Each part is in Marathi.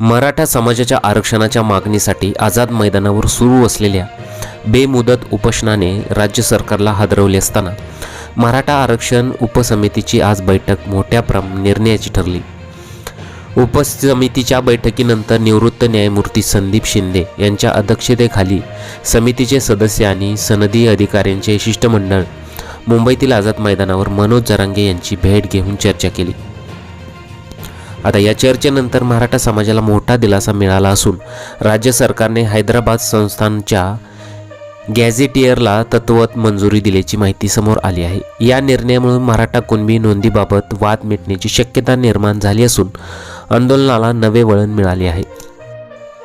मराठा समाजाच्या आरक्षणाच्या मागणीसाठी आझाद मैदानावर सुरू असलेल्या बेमुदत उपोषणाने राज्य सरकारला हादरवले असताना मराठा आरक्षण उपसमितीची आज बैठक मोठ्या प्रम निर्णयाची ठरली. उपसमितीच्या बैठकीनंतर निवृत्त न्यायमूर्ती संदीप शिंदे यांच्या अध्यक्षतेखाली समितीचे सदस्य आणि सनदी अधिकाऱ्यांचे शिष्टमंडळ मुंबईतील आझाद मैदानावर मनोज जरांगे यांची भेट घेऊन चर्चा केली. आता या चर्चेनंतर मराठा समाजाला मोठा दिलासा मिळाला असून राज्य सरकारने हैदराबाद संस्थानच्या गॅझेटियरला तत्वत मंजुरी दिल्याची माहिती समोर आली आहे. या निर्णयामुळे मराठा कुणबी नोंदीबाबत वाद मिटण्याची शक्यता निर्माण झाली असून आंदोलनाला नवे वळण मिळाले आहे.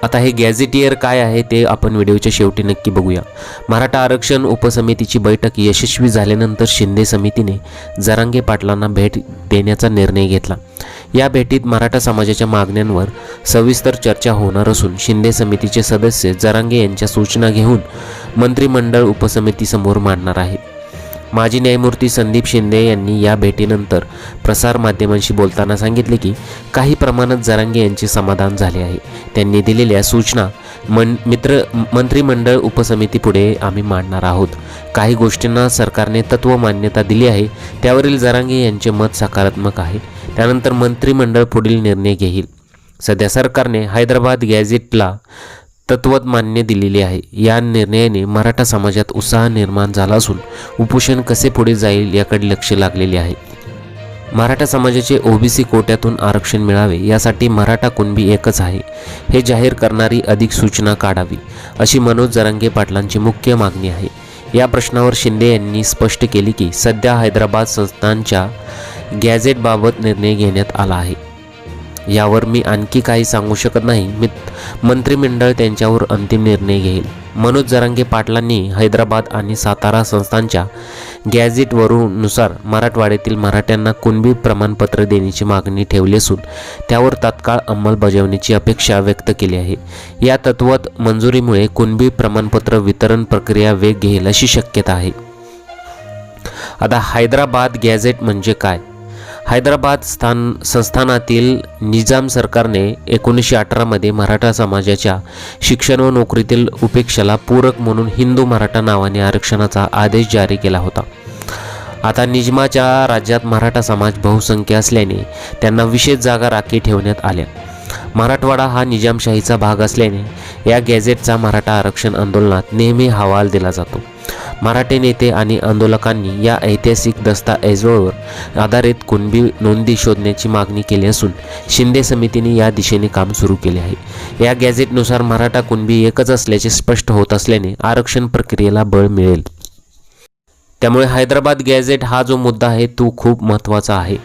आता हे गॅझेटियर काय आहे ते आपण व्हिडिओच्या शेवटी नक्की बघूया. मराठा आरक्षण उपसमितीची बैठक यशस्वी झाल्यानंतर शिंदे समितीने जरांगे पाटलांना भेट देण्याचा निर्णय घेतला. या भेटीत मराठा समाजाच्या मागण्यांवर सविस्तर चर्चा होणार असून शिंदे समितीचे सदस्य जरांगे यांच्या सूचना घेऊन मंत्रिमंडळ उपसमितीसमोर मांडणार आहेत माजी न्यायमूर्ती संदीप शिंदे यांनी या भेटीनंतर प्रसारमाध्यमांशी बोलताना सांगितले की काही प्रमाणात जरांगे यांचे समाधान झाले आहे. त्यांनी दिलेल्या सूचना मन मित्र मंत्रिमंडळ उपसमितीपुढे आम्ही मांडणार आहोत. काही गोष्टींना सरकारने तत्व मान्यता दिली आहे त्यावरील जरांगे यांचे मत सकारात्मक आहे. त्यानंतर मंत्रिमंडळ पुढील निर्णय घेईल. सध्या सरकारने हैदराबाद गॅझेटला तत्वत मान्य दिलेली आहे. या निर्णयाने मराठा समाजात उत्साह निर्माण झाला असून उपोषण कसे पुढे जाईल याकडे लक्ष लागलेले आहे. मराठा समाजाचे ओबीसी कोट्यातून आरक्षण मिळावे यासाठी मराठा कुणबी एकच आहे. हे जाहीर करणारी अधिक सूचना काढावी अशी मनोज जरांगे पाटलांची मुख्य मागणी आहे. या प्रश्नावर शिंदे यांनी स्पष्ट केले की सध्या हैदराबाद संस्थांच्या गॅझेटबाबत निर्णय घेण्यात आला आहे. यावर मी आणखी काही सांगू शकत नाही. मी मंत्रिमंडळ त्यांच्यावर अंतिम निर्णय घेईल. मनोज जरांगे पाटलांनी हैदराबाद आणि सातारा संस्थांच्या गॅझेटवरूनुसार मराठवाड्यातील मराठ्यांना कुणबी प्रमाणपत्र देण्याची मागणी ठेवली असून त्यावर तात्काळ अंमलबजावणीची अपेक्षा व्यक्त केली आहे. या तत्वात मंजुरीमुळे कुणबी प्रमाणपत्र वितरण प्रक्रिया वेग घेईल अशी शक्यता आहे. आता हैदराबाद गॅझेट म्हणजे काय? हैदराबाद स्थान संस्थानातील निजाम सरकारने एकोणीसशे अठरामध्ये मराठा समाजाच्या शिक्षण व नोकरीतील उपेक्षेला पूरक म्हणून हिंदू मराठा नावाने आरक्षणाचा आदेश जारी केला होता. आता निजमाच्या राज्यात मराठा समाज बहुसंख्य असल्याने त्यांना विशेष जागा राखी ठेवण्यात आल्या. मराठवाडा हा निजामशाहीचा भाग असल्याने या गॅझेटचा मराठा आरक्षण आंदोलनात नेहमी हवाल दिला जातो. मराठी नेते आणि आंदोलकांनी या ऐतिहासिक दस्ताऐजवर आधारित कुणबी नोंदी शोधण्याची मागणी केली असून शिंदे समितीने या दिशेने काम सुरू केले आहे. या गॅझेटनुसार मराठा कुणबी एकच असल्याचे स्पष्ट होत असल्याने आरक्षण प्रक्रियेला बळ मिळेल. त्यामुळे हैदराबाद गॅझेट हा जो मुद्दा आहे तो खूप महत्त्वाचा आहे.